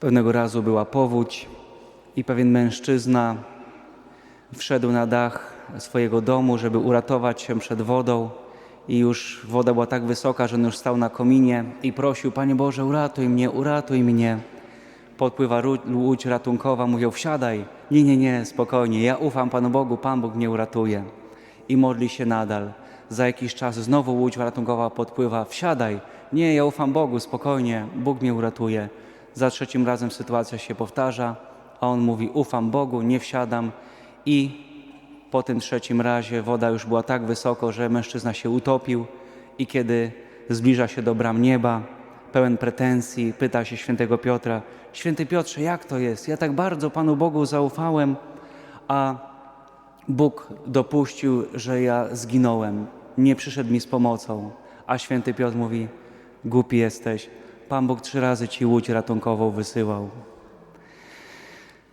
Pewnego razu była powódź i pewien mężczyzna wszedł na dach swojego domu, żeby uratować się przed wodą. I już woda była tak wysoka, że on już stał na kominie i prosił: Panie Boże, uratuj mnie, uratuj mnie. Podpływa łódź ratunkowa, mówią: Wsiadaj. Nie, nie, nie, spokojnie, ja ufam Panu Bogu, Pan Bóg mnie uratuje. I modli się nadal. Za jakiś czas znowu łódź ratunkowa podpływa: Wsiadaj. Nie, ja ufam Bogu, spokojnie, Bóg mnie uratuje. Za trzecim razem sytuacja się powtarza, a on mówi: Ufam Bogu, nie wsiadam. I po tym trzecim razie woda już była tak wysoko, że mężczyzna się utopił i kiedy zbliża się do bram nieba, pełen pretensji, pyta się świętego Piotra: Święty Piotrze, jak to jest? Ja tak bardzo Panu Bogu zaufałem, a Bóg dopuścił, że ja zginąłem, nie przyszedł mi z pomocą. A święty Piotr mówi: Głupi jesteś, Pan Bóg trzy razy ci łódź ratunkową wysyłał.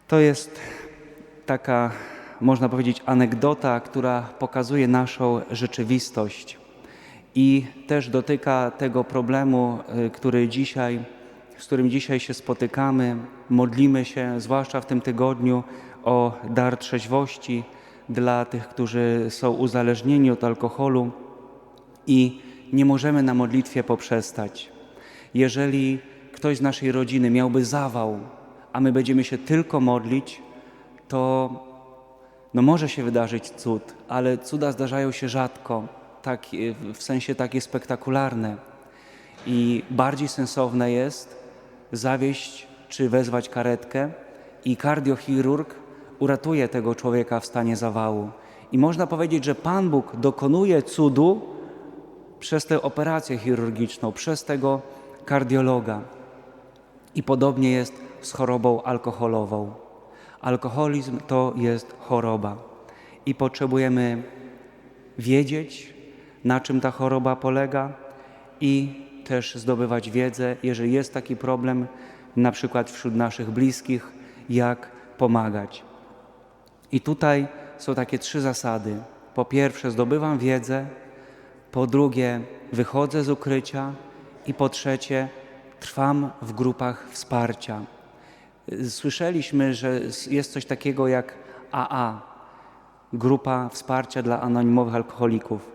To jest taka, można powiedzieć, anegdota, która pokazuje naszą rzeczywistość i też dotyka tego problemu, y, który dzisiaj, z którym dzisiaj się spotykamy. Modlimy się, zwłaszcza w tym tygodniu, o dar trzeźwości dla tych, którzy są uzależnieni od alkoholu i nie możemy na modlitwie poprzestać. Jeżeli ktoś z naszej rodziny miałby zawał, a my będziemy się tylko modlić, to no może się wydarzyć cud, ale cuda zdarzają się rzadko, tak, w sensie takie spektakularne. I bardziej sensowne jest zawieść czy wezwać karetkę i kardiochirurg uratuje tego człowieka w stanie zawału. I można powiedzieć, że Pan Bóg dokonuje cudu przez tę operację chirurgiczną, przez tego kardiologa. I podobnie jest z chorobą alkoholową. Alkoholizm to jest choroba i potrzebujemy wiedzieć, na czym ta choroba polega i też zdobywać wiedzę, jeżeli jest taki problem, na przykład wśród naszych bliskich, jak pomagać. I tutaj są takie trzy zasady. Po pierwsze, zdobywam wiedzę, po drugie, wychodzę z ukrycia i po trzecie, trwam w grupach wsparcia. Słyszeliśmy, że jest coś takiego jak AA, grupa wsparcia dla anonimowych alkoholików,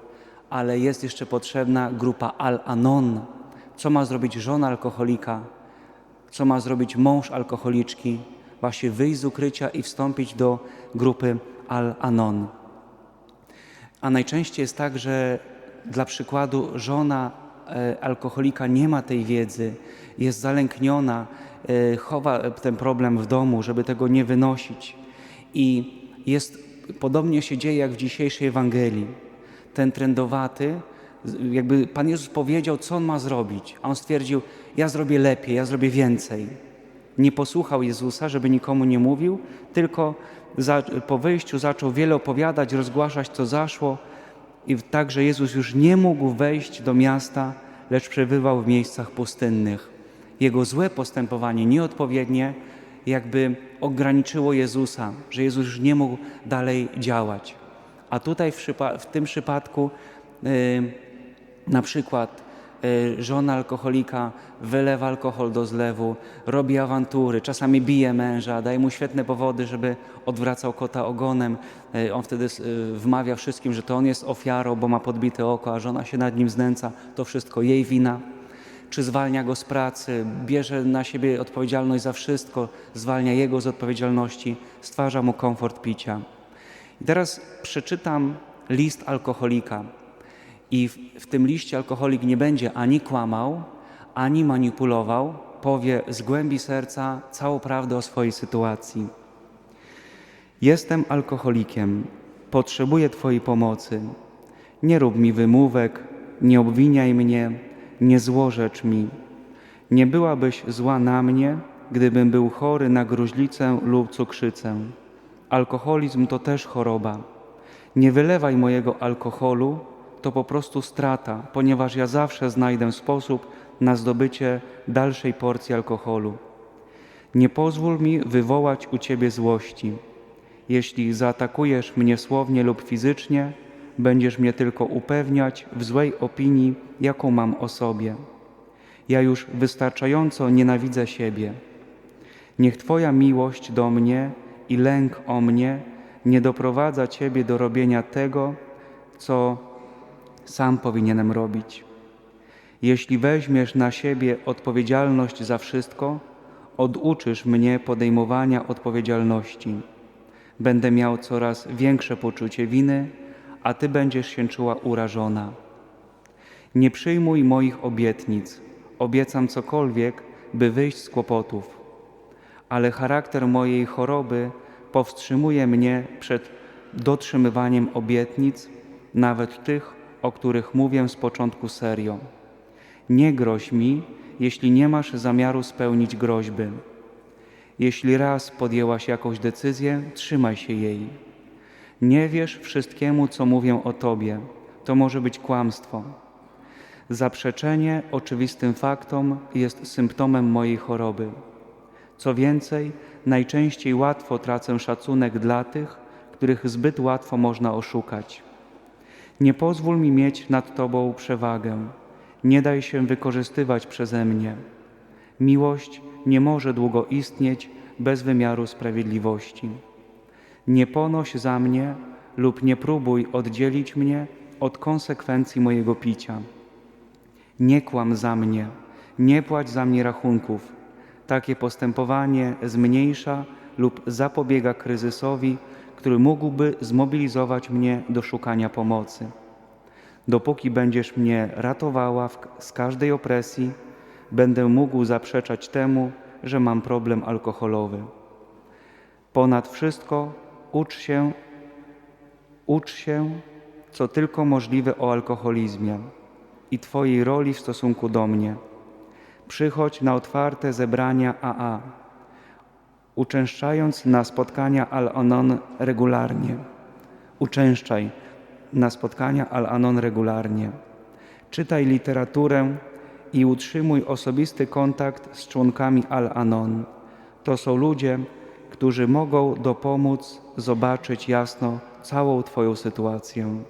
ale jest jeszcze potrzebna grupa Al-Anon. Co ma zrobić żona alkoholika? Co ma zrobić mąż alkoholiczki? Właśnie wyjść z ukrycia i wstąpić do grupy Al-Anon. A najczęściej jest tak, że dla przykładu żona alkoholika nie ma tej wiedzy, jest zalękniona, e, chowa ten problem w domu, żeby tego nie wynosić. I jest podobnie się dzieje jak w dzisiejszej Ewangelii. Ten trędowaty, z- jakby Pan Jezus powiedział, co on ma zrobić, a on stwierdził: Ja zrobię lepiej, ja zrobię więcej. Nie posłuchał Jezusa, żeby nikomu nie mówił, tylko za, po wyjściu zaczął wiele opowiadać, rozgłaszać, co zaszło, i tak, że Jezus już nie mógł wejść do miasta, lecz przebywał w miejscach pustynnych. Jego złe postępowanie, nieodpowiednie, jakby ograniczyło Jezusa, że Jezus już nie mógł dalej działać. A tutaj w, w tym przypadku y, na przykład żona alkoholika wylewa alkohol do zlewu, robi awantury, czasami bije męża, daje mu świetne powody, żeby odwracał kota ogonem. Y, On wtedy y, wmawia wszystkim, że to on jest ofiarą, bo ma podbite oko, a żona się nad nim znęca. To wszystko jej wina. Czy zwalnia go z pracy, bierze na siebie odpowiedzialność za wszystko, zwalnia jego z odpowiedzialności, stwarza mu komfort picia. I teraz przeczytam list alkoholika. I w, w tym liście alkoholik nie będzie ani kłamał, ani manipulował, powie z głębi serca całą prawdę o swojej sytuacji. Jestem alkoholikiem, potrzebuję Twojej pomocy. Nie rób mi wymówek, nie obwiniaj mnie, nie złorzecz mi. Nie byłabyś zła na mnie, gdybym był chory na gruźlicę lub cukrzycę. Alkoholizm to też choroba. Nie wylewaj mojego alkoholu, to po prostu strata, ponieważ ja zawsze znajdę sposób na zdobycie dalszej porcji alkoholu. Nie pozwól mi wywołać u Ciebie złości. Jeśli zaatakujesz mnie słownie lub fizycznie, będziesz mnie tylko upewniać w złej opinii, jaką mam o sobie. Ja już wystarczająco nienawidzę siebie. Niech Twoja miłość do mnie i lęk o mnie nie doprowadza Ciebie do robienia tego, co sam powinienem robić. Jeśli weźmiesz na siebie odpowiedzialność za wszystko, oduczysz mnie podejmowania odpowiedzialności. Będę miał coraz większe poczucie winy, a Ty będziesz się czuła urażona. Nie przyjmuj moich obietnic. Obiecam cokolwiek, by wyjść z kłopotów. Ale charakter mojej choroby powstrzymuje mnie przed dotrzymywaniem obietnic, nawet tych, o których mówię z początku serio. Nie groź mi, jeśli nie masz zamiaru spełnić groźby. Jeśli raz podjęłaś jakąś decyzję, trzymaj się jej. Nie wierz wszystkiemu, co mówię o Tobie. To może być kłamstwo. Zaprzeczenie oczywistym faktom jest symptomem mojej choroby. Co więcej, najczęściej łatwo tracę szacunek dla tych, których zbyt łatwo można oszukać. Nie pozwól mi mieć nad Tobą przewagę. Nie daj się wykorzystywać przeze mnie. Miłość nie może długo istnieć bez wymiaru sprawiedliwości. Nie ponoś za mnie lub nie próbuj oddzielić mnie od konsekwencji mojego picia. Nie kłam za mnie, nie płać za mnie rachunków. Takie postępowanie zmniejsza lub zapobiega kryzysowi, który mógłby zmobilizować mnie do szukania pomocy. Dopóki będziesz mnie ratowała z każdej opresji, będę mógł zaprzeczać temu, że mam problem alkoholowy. Ponad wszystko ucz się, ucz się, co tylko możliwe o alkoholizmie i Twojej roli w stosunku do mnie. Przychodź na otwarte zebrania AA, uczęszczając na spotkania Al-Anon regularnie. Uczęszczaj na spotkania Al-Anon regularnie. Czytaj literaturę i utrzymuj osobisty kontakt z członkami Al-Anon. To są ludzie, którzy mogą dopomóc zobaczyć jasno całą Twoją sytuację.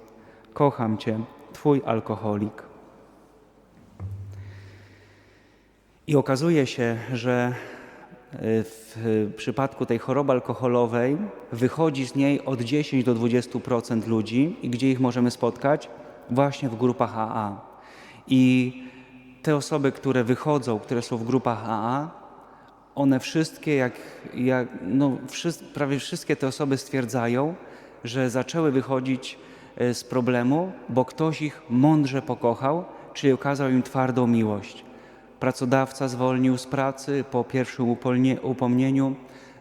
Kocham Cię, Twój alkoholik. I okazuje się, że w przypadku tej choroby alkoholowej wychodzi z niej od 10 do 20% ludzi i gdzie ich możemy spotkać? Właśnie w grupach AA. I te osoby, które wychodzą, które są w grupach AA, one wszystkie, jak, jak no, wszyscy, prawie wszystkie te osoby stwierdzają, że zaczęły wychodzić y, z problemu, bo ktoś ich mądrze pokochał, czyli okazał im twardą miłość. Pracodawca zwolnił z pracy po pierwszym upomnieniu.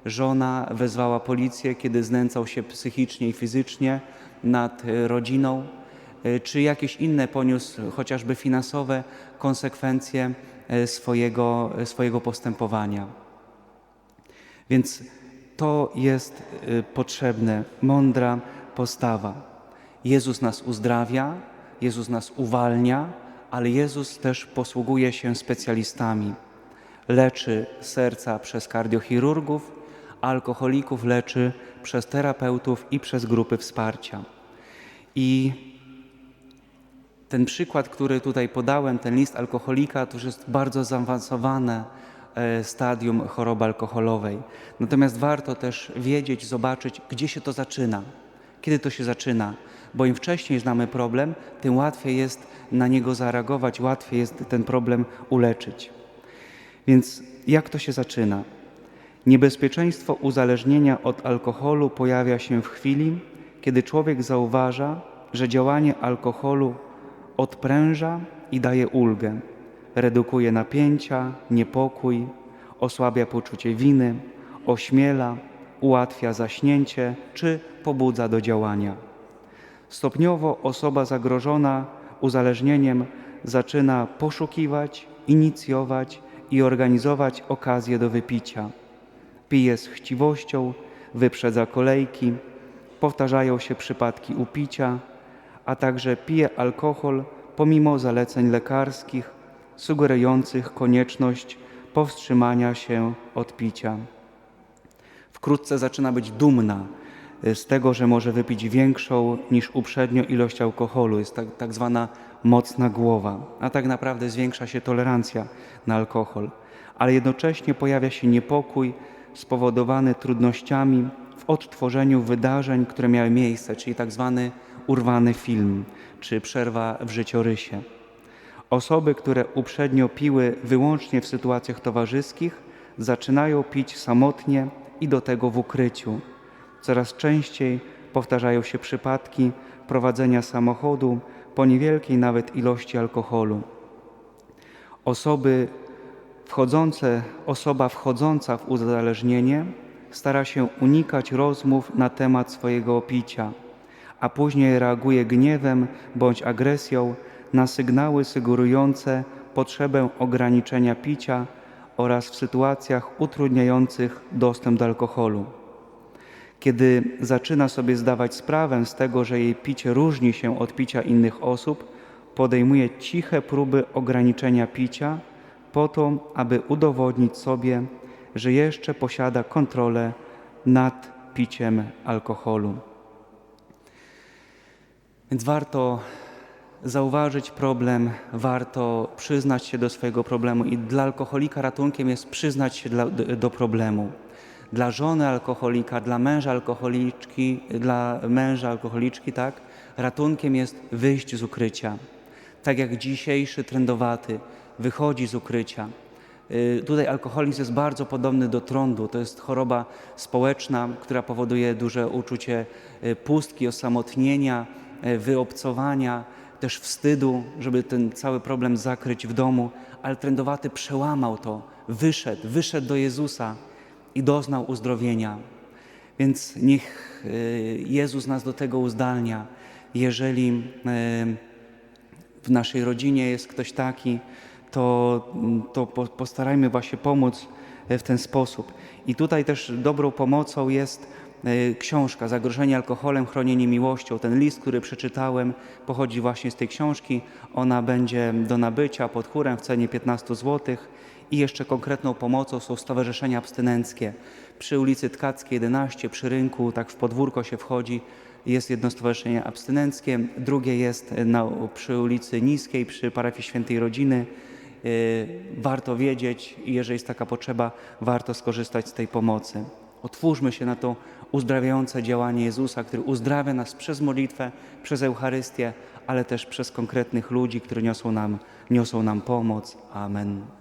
Żona wezwała policję, kiedy znęcał się psychicznie i fizycznie nad e, rodziną, e, czy jakieś inne poniósł, chociażby finansowe konsekwencje e, swojego, swojego postępowania. Więc to jest potrzebne, mądra postawa. Jezus nas uzdrawia, Jezus nas uwalnia, ale Jezus też posługuje się specjalistami. Leczy serca przez kardiochirurgów, alkoholików leczy przez terapeutów i przez grupy wsparcia. I ten przykład, który tutaj podałem, ten list alkoholika, to już jest bardzo zaawansowane e, stadium choroby alkoholowej. Natomiast warto też wiedzieć, zobaczyć, gdzie się to zaczyna, kiedy to się zaczyna, bo im wcześniej znamy problem, tym łatwiej jest na niego zareagować, łatwiej jest ten problem uleczyć. Więc jak to się zaczyna? Niebezpieczeństwo uzależnienia od alkoholu pojawia się w chwili, kiedy człowiek zauważa, że działanie alkoholu odpręża i daje ulgę, redukuje napięcia, niepokój, osłabia poczucie winy, ośmiela, ułatwia zaśnięcie czy pobudza do działania. Stopniowo osoba zagrożona uzależnieniem zaczyna poszukiwać, inicjować i organizować okazje do wypicia. Pije z chciwością, wyprzedza kolejki, powtarzają się przypadki upicia, a także pije alkohol pomimo zaleceń lekarskich sugerujących konieczność powstrzymania się od picia. Wkrótce zaczyna być dumna Y, z tego, że może wypić większą niż uprzednio ilość alkoholu. Jest tak, tak zwana mocna głowa, a tak naprawdę zwiększa się tolerancja na alkohol. Ale jednocześnie pojawia się niepokój spowodowany trudnościami w odtworzeniu wydarzeń, które miały miejsce, czyli tak zwany urwany film, czy przerwa w życiorysie. Osoby, które uprzednio piły wyłącznie w sytuacjach towarzyskich, zaczynają pić samotnie i do tego w ukryciu. Coraz częściej powtarzają się przypadki prowadzenia samochodu po niewielkiej nawet ilości alkoholu. Osoby wchodzące, osoba wchodząca w uzależnienie stara się unikać rozmów na temat swojego picia, a później reaguje gniewem bądź agresją na sygnały sugerujące potrzebę ograniczenia picia oraz w sytuacjach utrudniających dostęp do alkoholu. Kiedy zaczyna sobie zdawać sprawę z tego, że jej picie różni się od picia innych osób, podejmuje ciche próby ograniczenia picia po to, aby udowodnić sobie, że jeszcze posiada kontrolę nad piciem alkoholu. Więc warto zauważyć problem, warto przyznać się do swojego problemu i dla alkoholika ratunkiem jest przyznać się dla, do, do problemu. Dla żony alkoholika, dla męża alkoholiczki, dla męża alkoholiczki, tak, ratunkiem jest wyjść z ukrycia. Tak jak dzisiejszy trendowaty wychodzi z ukrycia. Y, Tutaj alkoholizm jest bardzo podobny do trądu. To jest choroba społeczna, która powoduje duże uczucie y, pustki, osamotnienia, y, wyobcowania, też wstydu, żeby ten cały problem zakryć w domu. Ale trendowaty przełamał to, wyszedł, wyszedł do Jezusa i doznał uzdrowienia. Więc niech y, Jezus nas do tego uzdalnia. Jeżeli y, w naszej rodzinie jest ktoś taki, to, to po- postarajmy właśnie pomóc e, w ten sposób. I tutaj też dobrą pomocą jest e, książka Zagrożenie alkoholem, chronienie miłością. Ten list, który przeczytałem, pochodzi właśnie z tej książki. Ona będzie do nabycia pod chórem w cenie 15 zł. I jeszcze konkretną pomocą są stowarzyszenia abstynenckie. Przy ulicy Tkackiej 11, przy rynku, tak w podwórko się wchodzi, jest jedno stowarzyszenie abstynenckie, drugie jest na, przy ulicy Niskiej, przy parafii Świętej Rodziny. Y, Warto wiedzieć i jeżeli jest taka potrzeba, warto skorzystać z tej pomocy. Otwórzmy się na to uzdrawiające działanie Jezusa, który uzdrawia nas przez modlitwę, przez Eucharystię, ale też przez konkretnych ludzi, którzy niosą nam, niosą nam pomoc. Amen.